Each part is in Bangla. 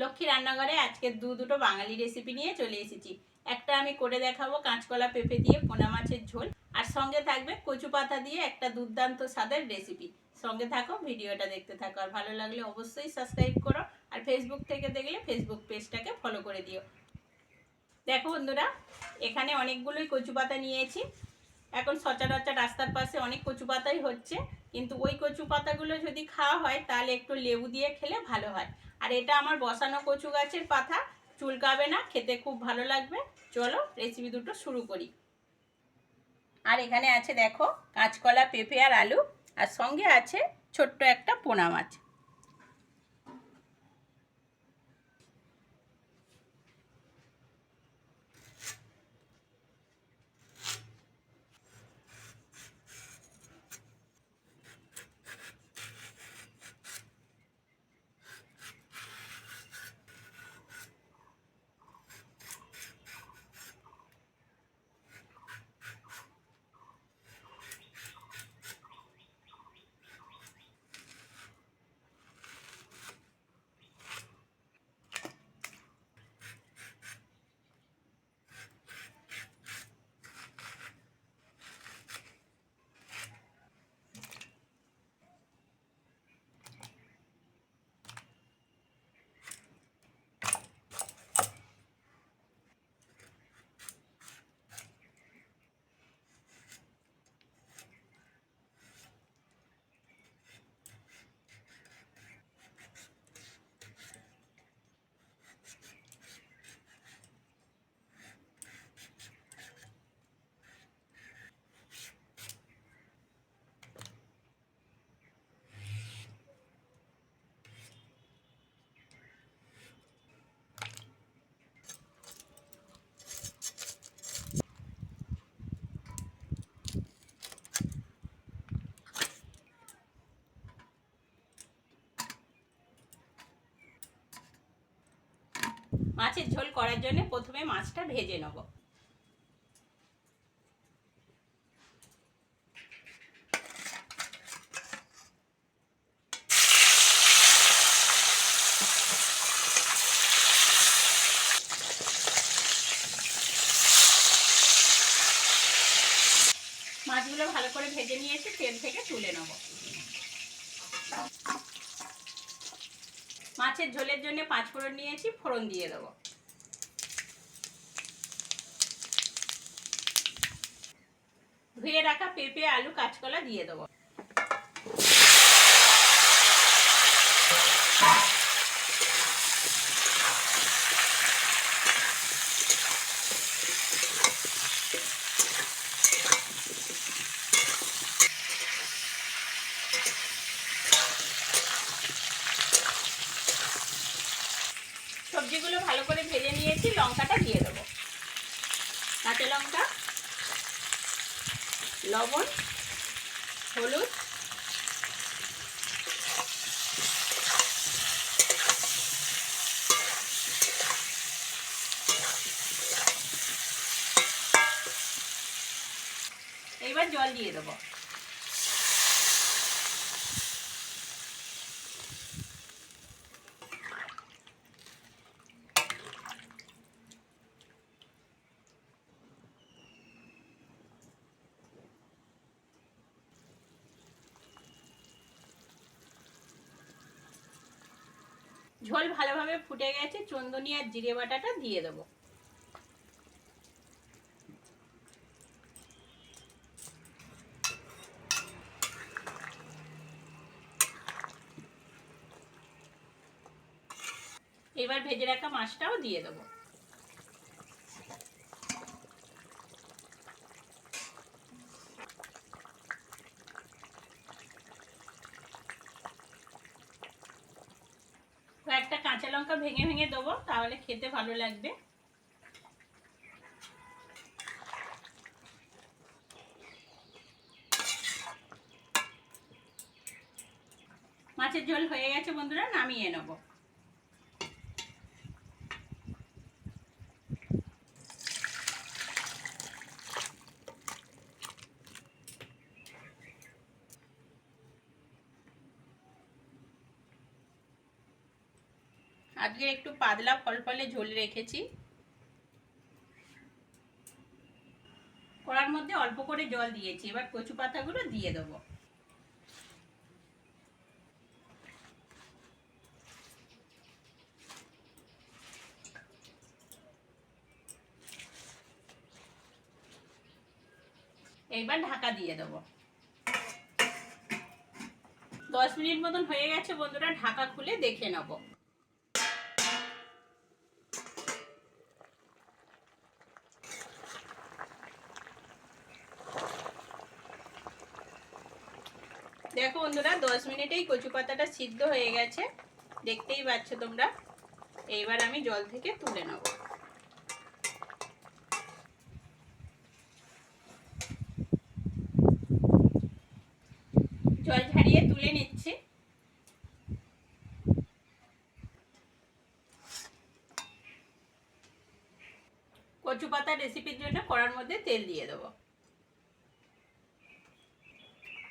লক্ষ্মী রান্নাঘরে আজকে দু দুটো বাঙালি রেসিপি নিয়ে চলে এসেছি। একটা আমি করে দেখাবো কাঁচকলা পেঁপে দিয়ে পোনা মাছের ঝোল, আর সঙ্গে থাকবে কচু পাতা দিয়ে একটা দুর্দান্ত স্বাদের রেসিপি সঙ্গে থাকো, ভিডিওটা দেখতে থাকো, আর ভালো লাগলে অবশ্যই সাবস্ক্রাইব করো, আর ফেসবুক থেকে দেখলে ফেসবুক পেজটাকে ফলো করে দিও। দেখো বন্ধুরা, এখানে অনেকগুলোই কচু পাতা নিয়েছি। এখন সচরাচর রাস্তার পাশে অনেক কচু পাতাই হচ্ছে, কিন্তু ওই কচু পাতাগুলো যদি খাওয়া হয়, তাহলে একটু লেবু দিয়ে খেলে ভালো হয়। আর এটা আমার বসানো কচু গাছের পাতা, চুলকাবে না, খেতে খুব ভালো লাগবে। চলো রেসিপি দুটো শুরু করি। আর এখানে আছে দেখো, কাঁচকলা, পেঁপে আর আলু, আর সঙ্গে আছে ছোট্ট একটা পোনা মাছ। মাছের ঝোল করার জন্য প্রথমে মাছটা ভেজে নেব। মাছগুলো ভালো করে ভেজে নিয়েছি তেল থেকে তুলে নেব। মাছের ঝোলের জন্য পাঁচ ফোড়ন নিয়েছি, ফোড়ন দিয়ে দেবো। ধুয়ে রাখা পেঁপে, আলু, কাঁচকলা দিয়ে দেবো। সবজিগুলো ভালো করে ভেজে নিয়েছি, লঙ্কাটা দিয়ে দেবো। কাঁচা লঙ্কা, লবণ, হলুদ এইবার জল দিয়ে দেবো। ঝোল ভালোভাবে ফুটে গেছে, চন্দনী আর জিরে বাটাটা দিয়ে দেবো। এবার ভেজে রাখা মাছটাও দিয়ে দেবো। কাঁচা লঙ্কা ভেঙে ভেঙে দেবো, তাহলে খেতে ভালো লাগবে। মাছের ঝোল হয়ে গেছে বন্ধুরা, নামিয়ে নেব। আজকে একটু পাতলা ফল ফলে ঝোল রেখেছি। কড়ার মধ্যে অল্প করে জল দিয়েছি, এবার কচু পাতাগুলো দিয়ে দেবো। এইবার ঢাকা দিয়ে দেবো। দশ মিনিট মতন হয়ে গেছে বন্ধুরা, ঢাকা খুলে দেখে নেব দেখো বন্ধুরা দশ মিনিটেই কচু পাতাটা সিদ্ধ হয়ে গেছে। দেখতেই পাচ্ছ তোমরা। এইবার আমি জল থেকে তুলে নেব। জল ঝাড়িয়ে তুলে নিচ্ছি। কচু পাতা রেসিপির জন্য কড়ার মধ্যে তেল দিয়ে দেবো।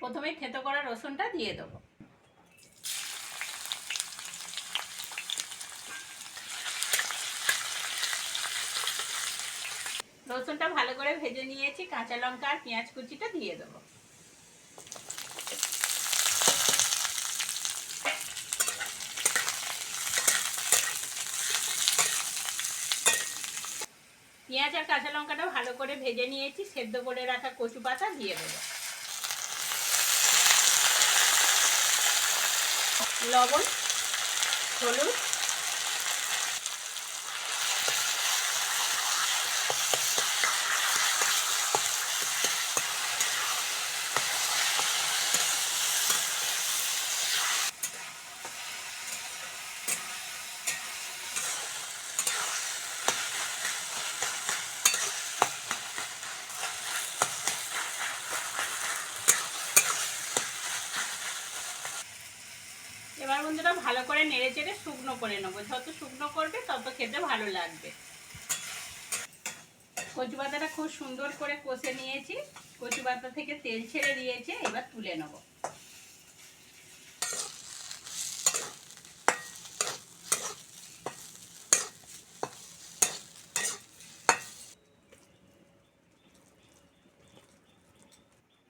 প্রথমে থেতো করা রসুনটা দিয়ে দেবো। রসুনটা ভালো করে ভেজে নিয়েছি, কাঁচা লঙ্কা আর পেঁয়াজ কুচিটা দিয়ে দেবো। পেঁয়াজ আর কাঁচা লঙ্কাটা ভালো করে ভেজে নিয়েছি, সেদ্ধ করে রাখা কচু পাতা দিয়ে দেবো। লবণ হলুদ এবার বন্ধুরা ভালো করে নেড়ে চেড়ে শুকনো করে নেব। যত শুকনো করবে তত খেতে ভালো লাগবে। কচু পাতাটা খুব সুন্দর করে কষে নিয়েছি। কচু পাতা থেকে তেল ছেড়ে দিয়েছে, এবার তুলে নেব।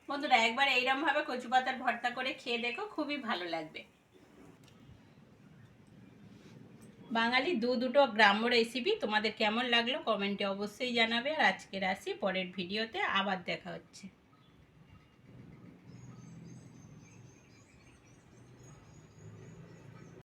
বন্ধুরা, একবার এইরকম ভাবে কচু পাতার ভর্তা করে খেয়ে দেখো, খুবই ভালো লাগবে। বাঙালি দু দুটো গ্রাম্য রেসিপি তোমাদের কেমন লাগল? কমেন্টে অবশ্যই জানাবে। আর আজকের আসি, পরের ভিডিওতে আবার দেখা হচ্ছে।